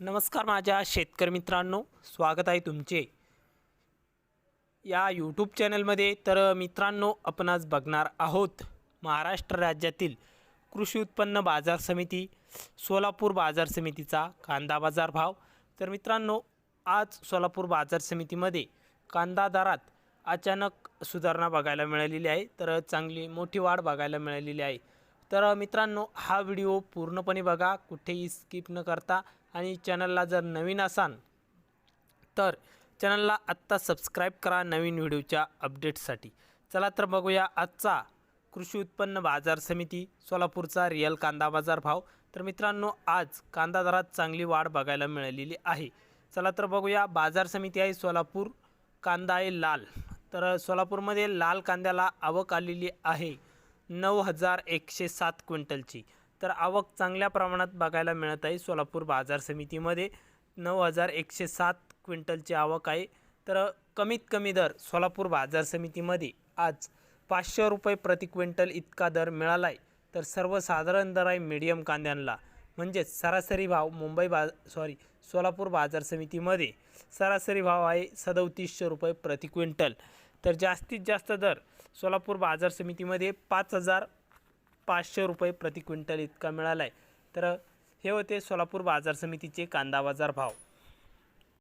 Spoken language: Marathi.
नमस्कार माझ्या शेतकरी मित्रांनो स्वागत आहे तुमचे. या यूट्यूब चॅनलमध्ये तर मित्रांनो आपण आज बघणार आहोत महाराष्ट्र राज्यातील कृषी उत्पन्न बाजार समिती सोलापूर बाजार समितीचा कांदा बाजार भाव. तर मित्रांनो आज सोलापूर बाजार समितीमध्ये कांदा दरात अचानक सुधारणा बघायला मिळालेली आहे. तर चांगली मोठी वाढ बघायला मिळालेली आहे. तर मित्रांनो हा व्हिडिओ पूर्णपणे बघा कुठेही स्किप न करता. आणि चॅनलला जर नवीन असाल तर चॅनलला आत्ता सबस्क्राईब करा नवीन व्हिडिओच्या अपडेट्ससाठी. चला तर बघूया आजचा कृषी उत्पन्न बाजार समिती सोलापूरचा रिअल कांदा बाजार भाव. तर मित्रांनो आज कांदा दरात चांगली वाढ बघायला मिळालेली आहे. चला तर बघूया बाजार समिती आहे सोलापूर कांदा आहे लाल. तर सोलापूरमध्ये लाल कांद्याला आवक आलेली आहे. नऊ हजार एकशे सात क्विंटलची. तर आवक चांगल्या प्रमाणात बघायला मिळत आहे सोलापूर बाजार समितीमध्ये. नऊ हजार एकशे सात क्विंटलची आवक आहे. तर कमीत कमी दर सोलापूर बाजार समितीमध्ये आज पाचशे रुपये प्रति क्विंटल इतका दर मिळाला आहे तर सर्वसाधारण दर आहे मीडियम कांद्यांना. म्हणजेच सरासरी भाव मुंबई बा सॉरी सोलापूर बाजार समितीमध्ये सरासरी भाव आहे सदोतीसशे रुपये प्रति क्विंटल. तर जास्तीत जास्त दर सोलापूर बाजार समितीमध्ये पाच हजार पाचशे रुपये प्रति क्विंटल इतका मिळाला आहे तर हे होते सोलापूर बाजार समितीचे कांदा बाजार भाव.